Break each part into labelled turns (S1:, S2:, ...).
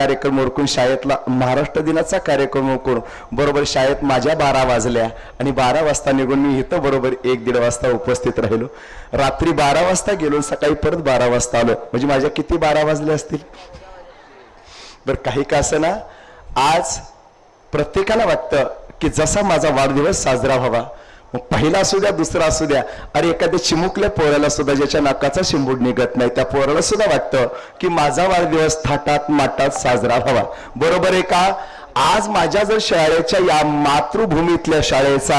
S1: कार्यक्रम ओळखून शाळेतला महाराष्ट्र दिनाचा कार्यक्रम ओळखून बरोबर शाळेत माझ्या बारा वाजल्या आणि बारा वाजता निघून मी इथं बरोबर एक दीड वाजता उपस्थित राहिलो. रात्री बारा वाजता गेलो सकाळी परत बारा वाजता आलो. म्हणजे माझ्या किती बारा वाजले असतील? बरं काही का ना आज प्रत्येकाला वाटतं की जसा माझा वाढदिवस साजरा व्हावा मग पहिला असू द्या दुसरा असू द्या. अरे एखाद्या चिमुकल्या पोराला सुद्धा ज्याच्या नाकाचा शिंबूड निघत नाही त्या पोराला सुद्धा वाटतं की माझा वाढदिवस थाटात माटात साजरा व्हावा. बरोबर आहे का? आज माझ्या जर शाळेच्या या मातृभूमीतल्या शाळेचा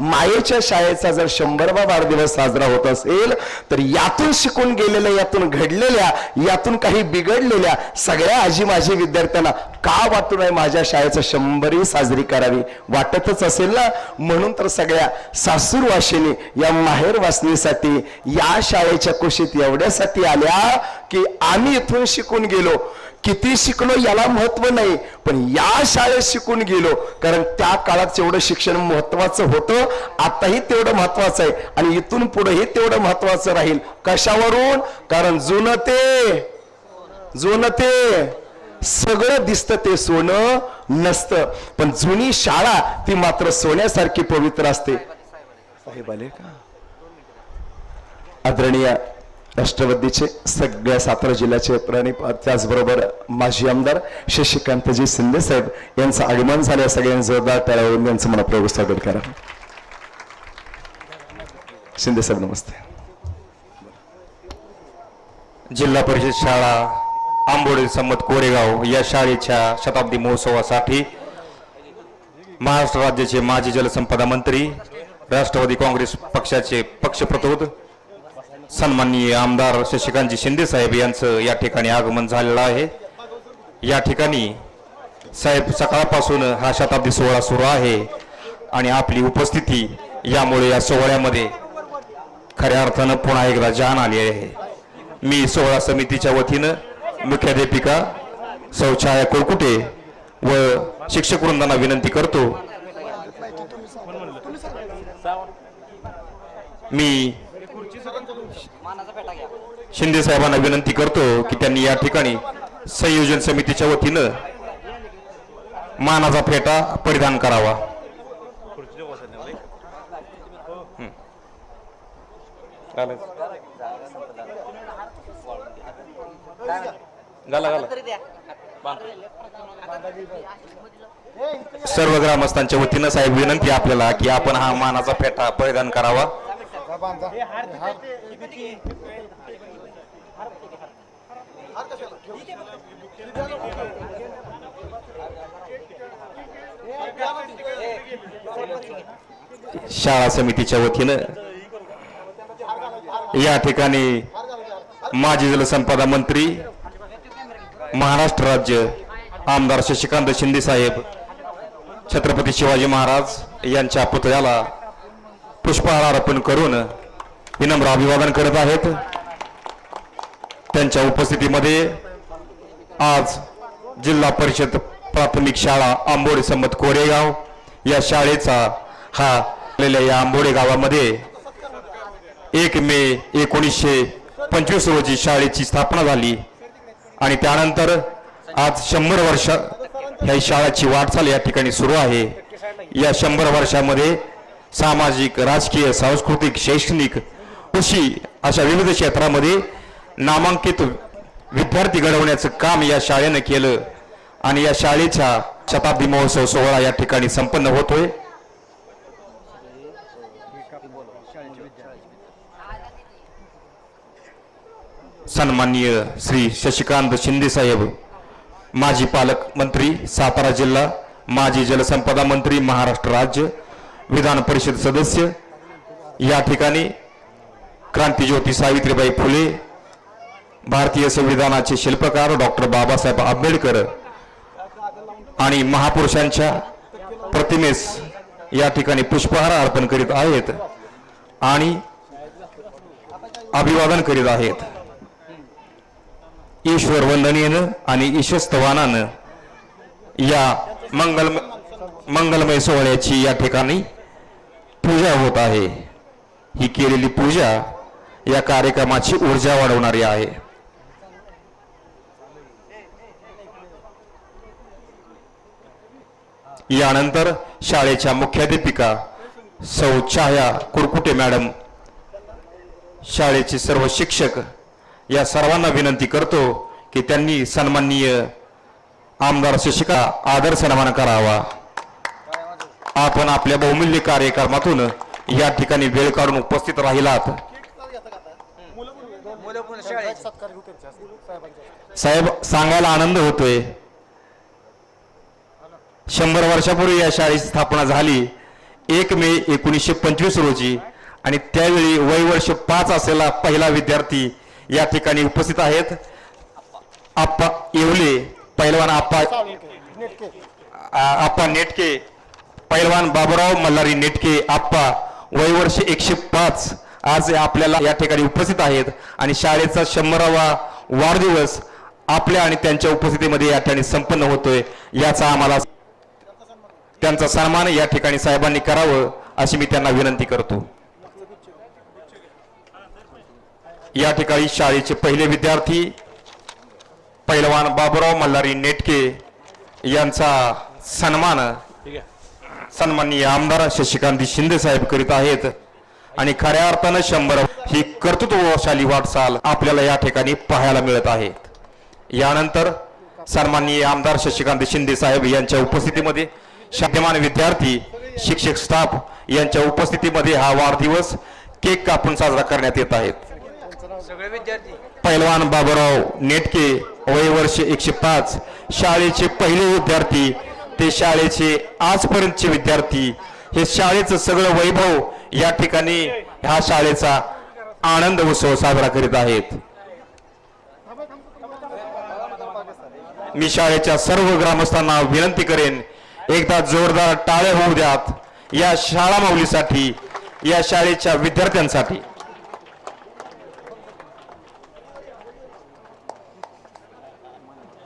S1: मायेच्या शाळेचा जर शंभरवा वाढदिवस साजरा होत असेल तर यातून शिकून गेलेल्या यातून घडलेल्या यातून काही बिघडलेल्या सगळ्या आजी माझी विद्यार्थ्यांना का वाटू आहे माझ्या शाळेचं शंभरी साजरी करावी? वाटतच असेल ना? म्हणून तर सगळ्या सासूर वाशिनी या माहेर वासनीसाठी या शाळेच्या कुशीत एवढ्यासाठी आल्या की आम्ही इथून शिकून गेलो. किती शिकलो याला महत्त्व नाही. पण या शाळेत शिकून गेलो. कारण त्या काळात जेवढं शिक्षण महत्वाचं होतं आताही तेवढं महत्वाचं आहे. आणि इथून पुढेही तेवढं महत्वाचं राहील. कशावरून? कारण जुनं ते जुनं ते सगळं दिसतं ते सोनं नसतं. पण जुनी शाळा ती मात्र सोन्यासारखी पवित्र असते. साहेब आले का? आदरणीय राष्ट्रवादीचे सगळ्या सातारा जिल्ह्याचे आणि त्याचबरोबर माजी आमदार शशिकांतजी शिंदे साहेब यांचं आगमन झालं. सगळ्यांनी जोरदार टाळ्यावरून यांचं मनापूर्वक स्वागत करा. शिंदे साहेब नमस्ते.
S2: जिल्हा परिषद शाळा आंबोडे संमत कोरेगाव या शाळेच्या शताब्दी महोत्सवासाठी महाराष्ट्र राज्याचे माजी जलसंपदा मंत्री राष्ट्रवादी काँग्रेस पक्षाचे पक्षप्रतोद सन्माननीय आमदार शशिकांतजी शिंदे साहेब यांचं या ठिकाणी आगमन झालेलं आहे. या ठिकाणी साहेब सकाळपासून हा शताब्दी सोहळा सुरू आहे आणि आपली उपस्थिती यामुळे या सोहळ्यामध्ये खऱ्या अर्थानं पुन्हा एकदा जान आली आहे. मी सोहळा समितीच्या वतीनं मुख्याध्यापिका सौ छाया कुरकुटे व शिक्षक वृंदांना विनंती करतो. मी शिंदे साहेबांना विनंती करतो की त्यांनी या ठिकाणी संयोजन समितीच्या वतीनं मानाचा फेटा परिधान करावा. सर्व ग्रामस्थांच्या वतीनं साहेब विनंती आपल्याला की आपण हा मानाचा फेटा परिधान करावा. शाळा समितीच्या वतीनं या ठिकाणी माजी जलसंपदा मंत्री महाराष्ट्र राज्य आमदार शशिकांत शिंदे साहेब छत्रपती शिवाजी महाराज यांच्या पुतळ्याला पुष्पहार अर्पण करून विनम्र अभिवादन करत आहेत. त्यांच्या उपस्थितीमध्ये आज जिल्हा परिषद प्राथमिक शाळा आंबोडे संमत कोरेगाव या शाळेचा हा आलेल्या या आंबोडे गावामध्ये एक मे एकोणीसशे पंचवीस रोजी शाळेची स्थापना झाली आणि त्यानंतर आज शंभर वर्ष ह्या शाळेची वाटचाल या ठिकाणी सुरू आहे. या शंभर वर्षामध्ये सामाजिक राजकीय सांस्कृतिक शैक्षणिक कृषी अशा विविध क्षेत्रामध्ये नामांकित विद्यार्थी घडवण्याचं काम या शाळेनं केलं आणि या शाळेचा शताब्दी महोत्सव सोहळा या ठिकाणी संपन्न होतोय. सन्माननीय श्री शशिकांत शिंदे साहेब माजी पालक मंत्री सातारा जिल्हा माजी जलसंपदा मंत्री महाराष्ट्र राज्य विधान परिषद सदस्य या ठिकाणी क्रांतीज्योती सावित्रीबाई फुले भारतीय संविधानाचे शिल्पकार डॉक्टर बाबासाहेब आंबेडकर आणि महापुरुषांच्या प्रतिमेस या ठिकाणी पुष्पहार अर्पण करीत आहेत आणि अभिवादन करीत आहेत. ईश्वर वंदनेनं आणि ईशस्तवानानं या मंगल मंगलमय सोहळ्याची या ठिकाणी पूजा होत आहे. ही केलेली पूजा या कार्यक्रमाची ऊर्जा वाढवणारी आहे. यानंतर शाळेच्या मुख्याध्यापिका सौ छाया कुरकुटे मॅडम शाळेचे सर्व शिक्षक या सर्वांना विनंती करतो की त्यांनी सन्माननीय आमदार शिक्षिका आदर सन्मान करावा. आपण आपल्या बहुमूल्य कार्यक्रमातून या ठिकाणी वेळ काढून उपस्थित राहिलात. साहेब सांगायला आनंद होतोय. शंभर वर्षापूर्वी या शाळेची स्थापना झाली. एक मे एकोणीसशे पंचवीस रोजी आणि त्यावेळी वय वर्ष पाच असलेला पहिला विद्यार्थी या ठिकाणी उपस्थित आहेत. आप्पा येवले पैलवान आप्पा आप्पा नेटके. पैलवान बाबुराव मल्हारी नेटके आप्पा वय वर्ष एकशे पाच. आज आपल्याला या ठिकाणी उपस्थित आहेत आणि शाळेचा शंभरावा वाढदिवस आपल्या आणि त्यांच्या उपस्थितीमध्ये या ठिकाणी संपन्न होतोय. याचा आम्हाला त्यांचा सन्मान या ठिकाणी साहेबांनी करावं अशी मी त्यांना विनंती करतो. या ठिकाणी शाळेचे पहिले विद्यार्थी पैलवान बाबुराव मल्हारी नेटके यांचा सन्मान सन्माननीय आमदार शशिकांत शिंदे साहेब करीत आहेत. आणि खऱ्या अर्थानं शंभर ही कर्तृत्वशाली वाटचाल आपल्याला या ठिकाणी पाहायला मिळत आहे. यानंतर सन्माननीय आमदार शशिकांत शिंदे साहेब यांच्या उपस्थितीमध्ये शाद्यमान विद्यार्थी शिक्षक स्टाफ यांच्या उपस्थितीमध्ये हा वाढदिवस केक कापून साजरा करण्यात येत आहेत.
S3: सगळे
S2: पैलवान बाबुराव नेटके वय वर्ष एकशे पाच शाळेचे पहिले विद्यार्थी ते शाळेचे आजपर्यंतचे विद्यार्थी हे शाळेचं सगळं वैभव या ठिकाणी ह्या शाळेचा आनंद उत्सव साजरा करीत आहेत. मी शाळेच्या सर्व ग्रामस्थांना विनंती करेन एकदा जोरदार टाळे होऊ द्यात या शाळा माऊलीसाठी या शाळेच्या विद्यार्थ्यांसाठी.